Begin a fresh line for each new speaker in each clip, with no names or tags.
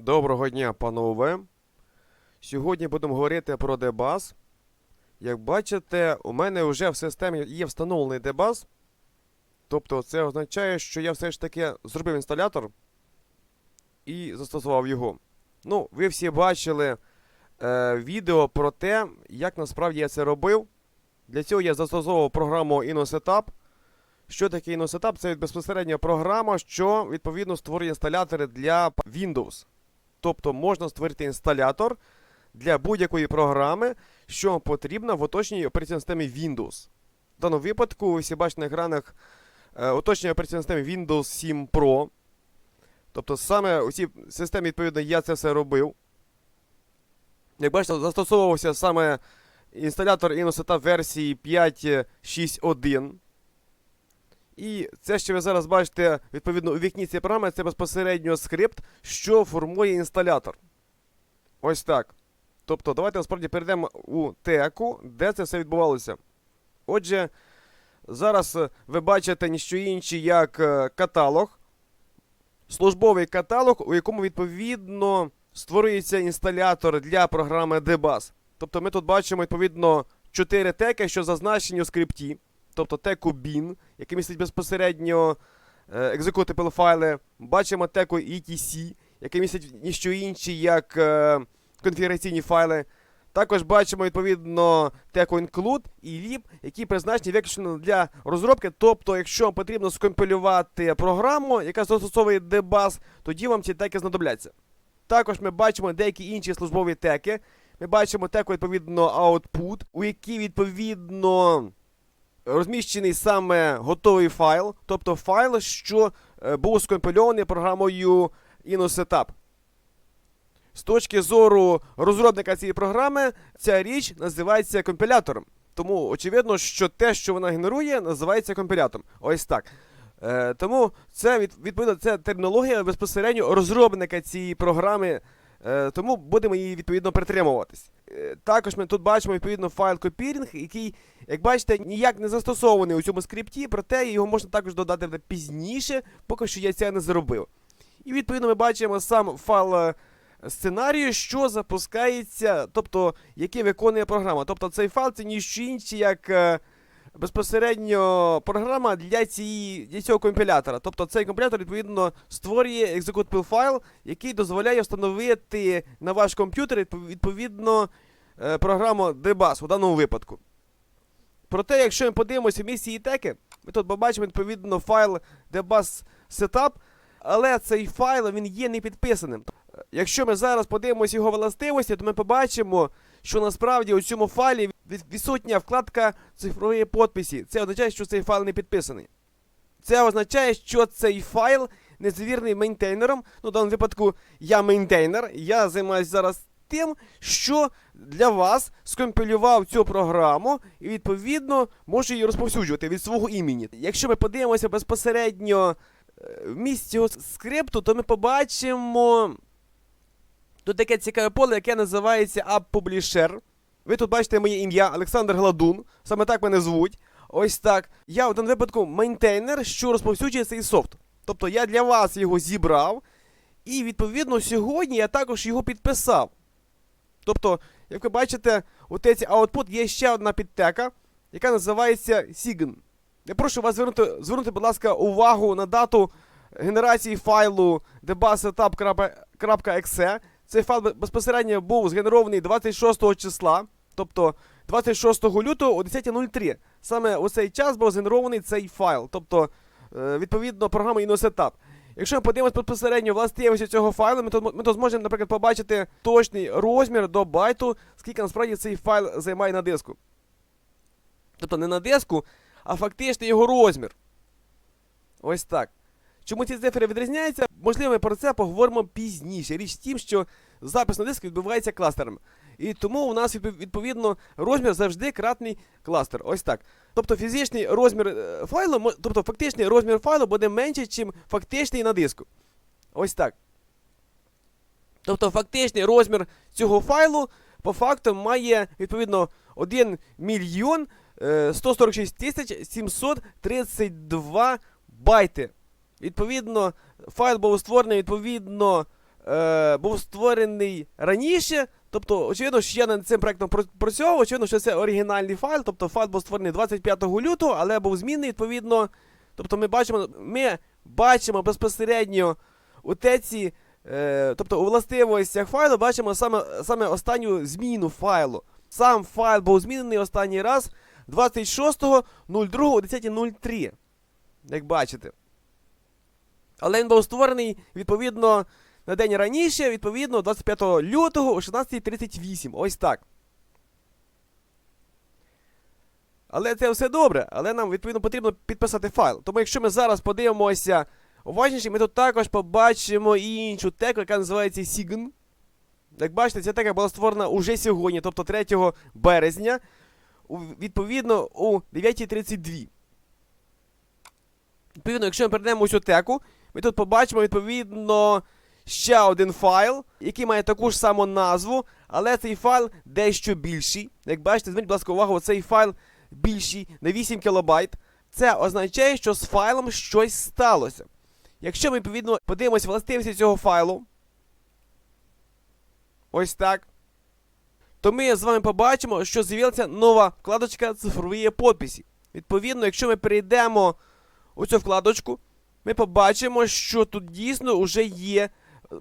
Доброго дня, панове. Сьогодні будемо говорити про дебаз. Як бачите, у мене вже в системі є встановлений дебаз. Тобто це означає, що я все ж таки зробив інсталятор і застосував його. Ну, ви всі бачили е, відео про те, як насправді я це робив. Для цього я застосовував програму InnoSetup. Що таке InnoSetup? Це безпосередньо програма, що відповідно створює інсталятори для Windows. Тобто можна створити інсталятор для будь-якої програми, що потрібна в оточеній операційній системі Windows. В даному випадку ви всі бачите на екранах е, оточення операційної системи Windows 7 Pro. Тобто саме у цій системі, відповідно, я це все робив. Як бачите, застосовувався саме інсталятор InnoSetup версії 5.6.1. І це, що ви зараз бачите, відповідно, у вікні цієї програми, це безпосередньо скрипт, що формує інсталятор. Ось так. Тобто, давайте насправді перейдемо у теку, де це все відбувалося. Отже, зараз е, ви бачите ніщо інше, як е, каталог. Службовий каталог, у якому відповідно створюється інсталятор для програми Debus. Тобто ми тут бачимо відповідно 4 теки, що зазначені у скрипті. Тобто теку bin, який містить безпосередньо е, executable файли. Бачимо теку etc, який містить ніщо інше, як е, конфігураційні файли. Також бачимо відповідно теку include і lib, які призначені виключно для розробки. Тобто, якщо вам потрібно скомпілювати програму, яка застосовує debug, тоді вам ці теки знадобляться. Також ми бачимо деякі інші службові теки. Ми бачимо теку відповідно output, у якій відповідно розміщений саме готовий файл, тобто файл, що е, був скомпільований програмою InnoSetup. З точки зору розробника цієї програми, ця річ називається компілятором. Тому очевидно, що те, що вона генерує, називається компілятором. Ось так. Е, тому це від, відповідно це термінологія безпосередньо розробника цієї програми. Е, тому будемо її відповідно притримуватись. Е, також ми тут бачимо відповідно файл копірінг, який, як бачите, ніяк не застосований у цьому скрипті, проте його можна також додати пізніше, поки що я це не зробив. І відповідно ми бачимо сам файл е, сценарію, що запускається, тобто який виконує програма. Тобто цей файл це ніщо інше, як безпосередньо програма для, цієї, для цього компілятора. Тобто цей компілятор відповідно створює executable файл, який дозволяє встановити на ваш комп'ютер відпов- відповідно е, програму Debus у даному випадку. Проте, якщо ми подивимося в місці ітеки, ми тут побачимо відповідно файл debus setup, але цей файл він є не підписаним. Е, Якщо ми зараз подивимося його властивості, то ми побачимо, що насправді у цьому файлі відсутня вкладка цифрової подписі. Це означає, що цей файл не підписаний. Це означає, що цей файл незавірний мейнтейнером. Ну, в даному випадку я мейнтейнер, я займаюся зараз тим, що для вас скомпілював цю програму і відповідно можу її розповсюджувати від свого імені. Якщо ми подивимося безпосередньо е, в місці цього скрипту, то ми побачимо. Тут таке цікаве поле, яке називається App Publisher. Ви тут бачите моє ім'я Олександр Гладун, саме так мене звуть. Ось так. Я в даному випадку мейнтейнер, що розповсюджує цей софт. Тобто я для вас його зібрав, і відповідно сьогодні я також його підписав. Тобто, як ви бачите, у теці Output є ще одна підтека, яка називається Sign. Я прошу вас звернути, звернути, будь ласка, увагу на дату генерації файлу debugsetup.exe. Цей файл безпосередньо був згенерований 26 числа, тобто 26 лютого о 10.03. Саме у цей час був згенерований цей файл, тобто, е, відповідно, програма InnoSetup. Якщо ми подивимося безпосередньо властивості цього файлу, ми тут, ми тут зможемо, наприклад, побачити точний розмір до байту, скільки насправді цей файл займає на диску. Тобто не на диску, а фактично його розмір. Ось так. Чому ці цифри відрізняються? Можливо, ми про це поговоримо пізніше. Річ в тім, що запис на диск відбувається кластером. І тому у нас відповідно розмір завжди кратний кластер. Ось так. Тобто фізичний розмір е, файлу, тобто фактичний розмір файлу буде менший, ніж фактичний на диску. Ось так. Тобто фактичний розмір цього файлу по факту має відповідно 1 мільйон е, 146 тисяч 732 байти. Відповідно, файл був створений відповідно е, був створений раніше. Тобто, очевидно, що я над цим проектом пр- працював, очевидно, що це оригінальний файл. Тобто файл був створений 25 лютого, але був змінений відповідно. Тобто ми бачимо, ми бачимо безпосередньо у теці, е, тобто у властивостях файлу бачимо саме, саме останню зміну файлу. Сам файл був змінений останній раз 26.02.10.03. Як бачите. Але він був створений відповідно на день раніше, відповідно 25 лютого о 16.38. Ось так. Але це все добре, але нам відповідно потрібно підписати файл. Тому якщо ми зараз подивимося уважніше, ми тут також побачимо іншу теку, яка називається Sign. Як бачите, ця тека була створена уже сьогодні, тобто 3 березня, відповідно у 9.32. Відповідно, якщо ми перейдемо у цю теку, ми тут побачимо відповідно ще один файл, який має таку ж саму назву, але цей файл дещо більший. Як бачите, зверніть, будь ласка, увагу, цей файл більший на 8 кБ. Це означає, що з файлом щось сталося. Якщо ми відповідно подивимося властивості цього файлу, ось так, то ми з вами побачимо, що з'явилася нова вкладочка цифрові подписи. Відповідно, якщо ми перейдемо у цю вкладочку, ми побачимо, що тут дійсно вже є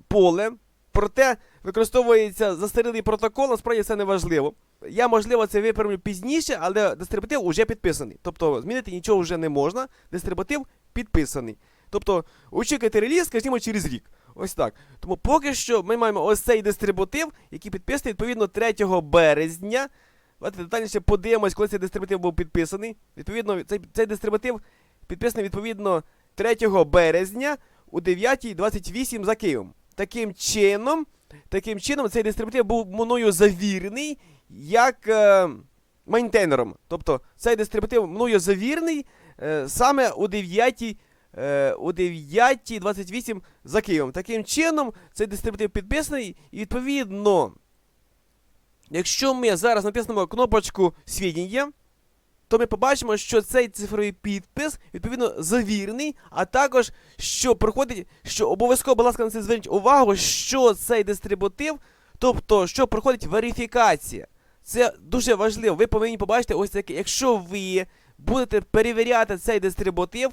поле. Проте використовується застарілий протокол, насправді це не важливо. Я, можливо, це виправлю пізніше, але дистрибутив вже підписаний. Тобто змінити нічого вже не можна. Дистрибутив підписаний. Тобто, очікуйте реліз, скажімо, через рік. Ось так. Тому поки що ми маємо ось цей дистрибутив, який підписаний відповідно 3 березня. Давайте детальніше подивимось, коли цей дистрибутив був підписаний. Відповідно, цей, цей дистрибутив підписаний відповідно 3 березня у 9.28 за Києвом. Таким чином, таким чином, цей дистрибутив був мною завірений як е, мейнтейнером. Тобто цей дистрибутив мною завірений е, саме у 9 е, у 9.28 за Києвом. Таким чином, цей дистрибутив підписаний, і відповідно, якщо ми зараз натиснемо кнопочку свідчення, то ми побачимо, що цей цифровий підпис відповідно завірений, а також що проходить, що обов'язково, будь ласка, на це зверніть увагу, що цей дистрибутив, тобто що проходить верифікація. Це дуже важливо. Ви повинні побачити ось таке. Якщо ви будете перевіряти цей дистрибутив,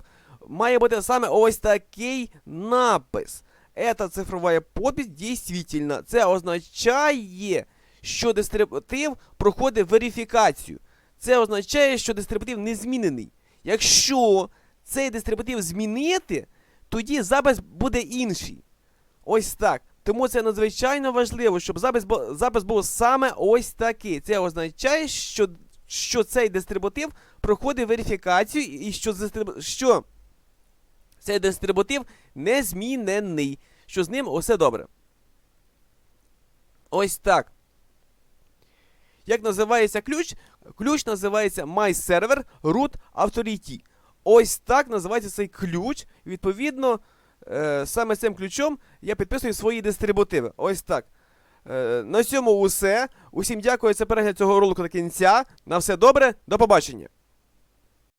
має бути саме ось такий напис. Эта цифрова подпись дійсно. Це означає, що дистрибутив проходить верифікацію. Це означає, що дистрибутив не змінений. Якщо цей дистрибутив змінити, тоді запис буде інший. Ось так. Тому це надзвичайно важливо, щоб запис, запис був саме ось такий. Це означає, що, що цей дистрибутив проходить верифікацію і що, що цей дистрибутив не змінений, що з ним усе добре. Ось так. Як називається ключ? Ключ називається MyServer Root Authority. Ось так називається цей ключ. Відповідно, е, саме цим ключом я підписую свої дистрибутиви. Ось так. Е, на цьому усе. Усім дякую за перегляд цього ролику до кінця. На все добре, до побачення.